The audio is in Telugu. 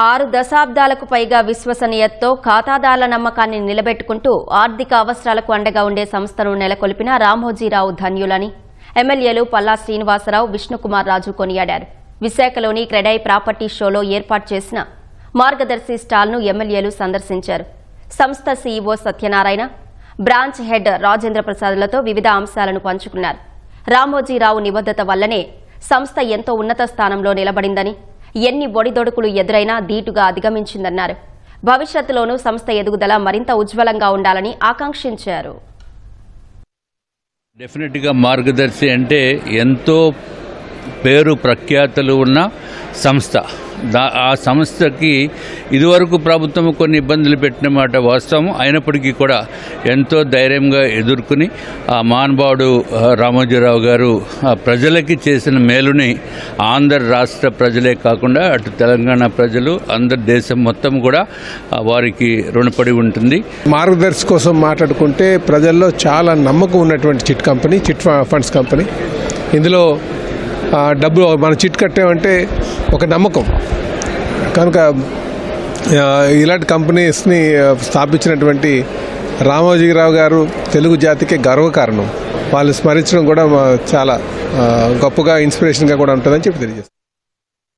ఆరు దశాబ్దాలకు పైగా విశ్వసనీయతతో ఖాతాదారుల నమ్మకాన్ని నిలబెట్టుకుంటూ ఆర్థిక అవసరాలకు అండగా ఉండే సంస్థను నెలకొల్పిన రామోజీరావు ధన్యులని ఎమ్మెల్యేలు పల్లా శ్రీనివాసరావు విష్ణుకుమార్ రాజు కొనియాడారు. విశాఖలోని క్రెడై ప్రాపర్టీ షోలో ఏర్పాటు చేసిన మార్గదర్శి స్టాల్ను ఎమ్మెల్యేలు సందర్శించారు. సంస్థ CEO Satyanarayana branch head Rajendra ప్రసాద్లతో వివిధ అంశాలను పంచుకున్నారు. రామోజీరావు నిబద్ధత వల్లనే సంస్థ ఎంతో ఉన్నత స్థానంలో నిలబడిందని ఎన్ని ఒడిదొడుకులు ఎదురైనా ధీటుగా అధిగమించిందన్నారు. భవిష్యత్తులోనూ సంస్థ ఎదుగుదల మరింత ఉజ్వలంగా ఉండాలని ఆకాంక్షించారు. డెఫినెట్గా మార్గదర్శి అంటే ఎంతో పేరు ప్రఖ్యాతులు ఉన్న సంస్థ. దా ఆ సంస్థకి ఇదివరకు ప్రభుత్వం కొన్ని ఇబ్బందులు పెట్టిన మాట వాస్తవం అయినప్పటికీ కూడా ఎంతో ధైర్యంగా ఎదుర్కొని ఆ మహానుభావుడు రామోజీరావు గారు ఆ ప్రజలకి చేసిన మేలుని ఆంధ్ర రాష్ట్ర ప్రజలే కాకుండా అటు తెలంగాణ ప్రజలు అందరి దేశం మొత్తం కూడా వారికి రుణపడి ఉంటుంది. మార్గదర్శి కోసం మాట్లాడుకుంటే ప్రజల్లో చాలా నమ్మకం ఉన్నటువంటి chit company chit funds company. ఇందులో డబ్బులు డబ్బు మనం చిట్ కట్టామంటే ఒక నమ్మకం. కనుక ఇలాంటి కంపెనీస్ని స్థాపించినటువంటి రామోజీరావు గారు తెలుగు జాతికి గర్వకారణం. వాళ్ళు స్మరించడం కూడా చాలా గొప్పగా ఇన్స్పిరేషన్గా కూడా ఉంటుందని చెప్పి తెలియజేస్తాను